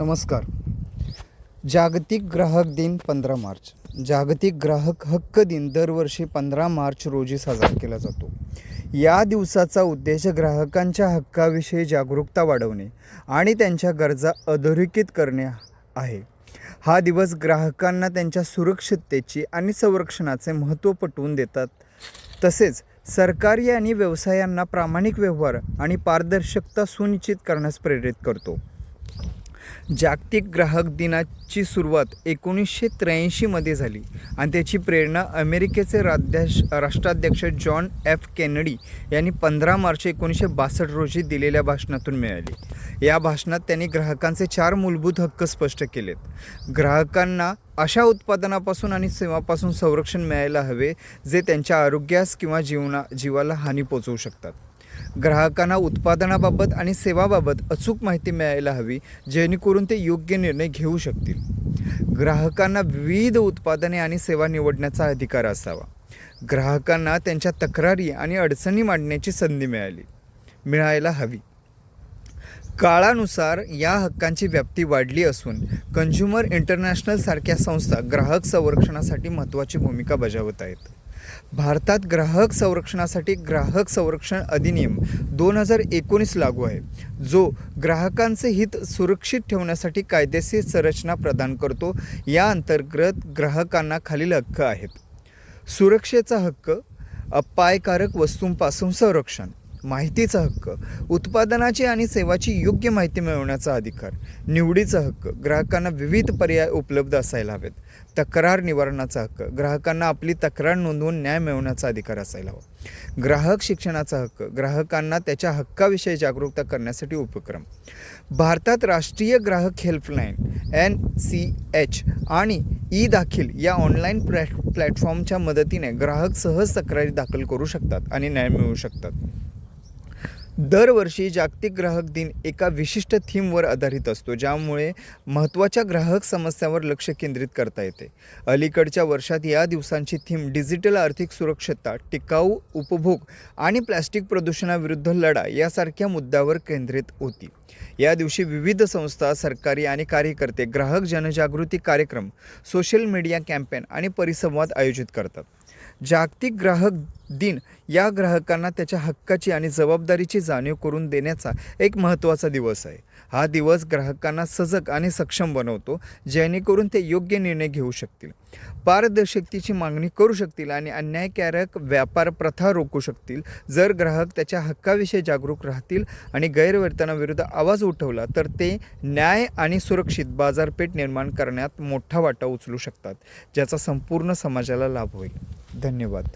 नमस्कार. जागतिक ग्राहक दिन पंधरा मार्च. जागतिक ग्राहक हक्क दिन दरवर्षी पंधरा मार्च रोजी साजरा केला जातो. या दिवसाचा उद्देश ग्राहकांच्या हक्काविषयी जागरूकता वाढवणे आणि त्यांच्या गरजा अधोरेखित करणे आहे. हा दिवस ग्राहकांना त्यांच्या सुरक्षिततेची आणि संरक्षणाचे महत्त्व पटवून देतात. तसेच सरकारी आणि व्यवसायांना प्रामाणिक व्यवहार आणि पारदर्शकता सुनिश्चित करण्यास प्रेरित करतो. जागतिक ग्राहक दिनाची सुरुवात एकोणीसशे त्र्याऐंशीमध्ये झाली. आणि त्याची प्रेरणा अमेरिकेचे राज्याश राष्ट्राध्यक्ष जॉन एफ केनडी यांनी पंधरा मार्च एकोणीसशे बासष्ट रोजी दिलेल्या भाषणातून मिळाली. या भाषणात त्यांनी ग्राहकांचे चार मूलभूत हक्क स्पष्ट केलेत. ग्राहकांना अशा उत्पादनापासून आणि सेवापासून संरक्षण मिळायला हवे जे त्यांच्या आरोग्यास किंवा जीवना जीवाला हानी पोचवू शकतात. ग्राहकांना उत्पादनाबाबत आणि सेवाबाबत अचूक माहिती मिळायला हवी जेणेकरून ते योग्य निर्णय घेऊ शकतील. ग्राहकांना विविध उत्पादने आणि सेवा निवडण्याचा अधिकार असावा. ग्राहकांना त्यांच्या तक्रारी आणि अडचणी मांडण्याची संधी मिळाली मिळायला हवी. काळानुसार या हक्कांची व्याप्ती वाढली असून कंझ्युमर इंटरनॅशनल सारख्या संस्था ग्राहक संरक्षणासाठी महत्त्वाची भूमिका बजावत आहेत. भारतात ग्राहक संरक्षणासाठी ग्राहक संरक्षण अधिनियम दोन हजार एकोणीस लागू आहे जो ग्राहकांचे हित सुरक्षित ठेवण्यासाठी कायदेशीर संरचना प्रदान करतो. या अंतर्गत ग्राहकांना खालील हक्क आहेत. सुरक्षेचा हक्क अपायकारक वस्तूंपासून संरक्षण माहितीचा हक्क उत्पादनाची आणि सेवाची योग्य माहिती मिळवण्याचा अधिकार निवडीचा हक्क ग्राहकांना विविध पर्याय उपलब्ध असायला हवेत. तक्रार निवारणाचा हक्क ग्राहकांना आपली तक्रार नोंदवून न्याय मिळवण्याचा अधिकार असायला हवा. ग्राहक शिक्षणाचा हक्क ग्राहकांना त्याच्या हक्काविषयी जागरूकता करण्यासाठी उपक्रम. भारतात राष्ट्रीय ग्राहक हेल्पलाईन एन सी एच आणि ई दाखील या ऑनलाईन प्लॅट प्लॅटफॉर्मच्या मदतीने ग्राहक सहज तक्रारी दाखल करू शकतात आणि न्याय मिळवू शकतात. दरवर्षी जागतिक ग्राहक दिन एका विशिष्ट थीमवर आधारित असतो ज्यामुळे महत्त्वाच्या ग्राहक समस्यांवर लक्ष केंद्रित करता येते. अलीकडच्या वर्षात या दिवसांची थीम डिजिटल आर्थिक सुरक्षता टिकाऊ उपभोग आणि प्लॅस्टिक प्रदूषणाविरुद्ध लढा यासारख्या मुद्द्यावर केंद्रित होती. या दिवशी विविध संस्था सरकारी आणि कार्यकर्ते ग्राहक जनजागृती कार्यक्रम सोशल मीडिया कॅम्पेन आणि परिसंवाद आयोजित करतात. जागतिक ग्राहक दिन या ग्राहकांना त्याच्या हक्काची आणि जबाबदारीची जाणीव करून देण्याचा एक महत्त्वाचा दिवस आहे. हा दिवस ग्राहकांना सजग आणि सक्षम बनवतो जेणेकरून ते योग्य निर्णय घेऊ शकतील. पारदर्शकतेची मागणी करू शकतील आणि अन्यायकारक व्यापार प्रथा रोखू शकतील. जर ग्राहक त्याच्या हक्काविषयी जागरूक राहतील आणि गैरवर्तनाविरुद्ध आवाज उठवला तर ते न्याय आणि सुरक्षित बाजारपेठ निर्माण करण्यात मोठा वाटा उचलू शकतात ज्याचा संपूर्ण समाजाला लाभ होईल. धन्यवाद.